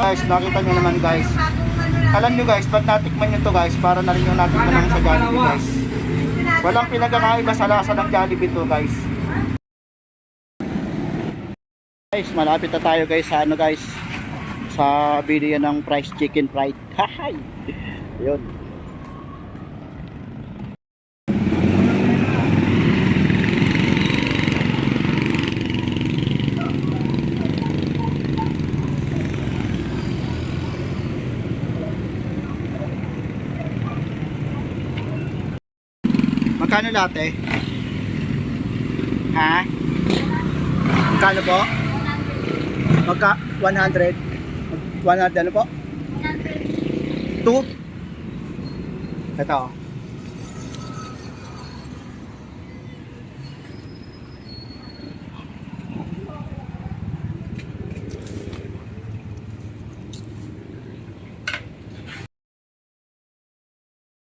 Guys, nakita nyo naman guys. Alam nyo guys, ba't natikman nyo to guys? Para na rin yung natikman namin sa Jollibee guys. Walang pinagkakaiba sa lasa ng Jollibee to guys. Guys, malapit na tayo guys sa ano guys. Sa bilihan ng price chicken fried. Hahay! Yun. Magkano latte? Ha? Magkano po? Magka 100? 100 ano po? 2? Ito.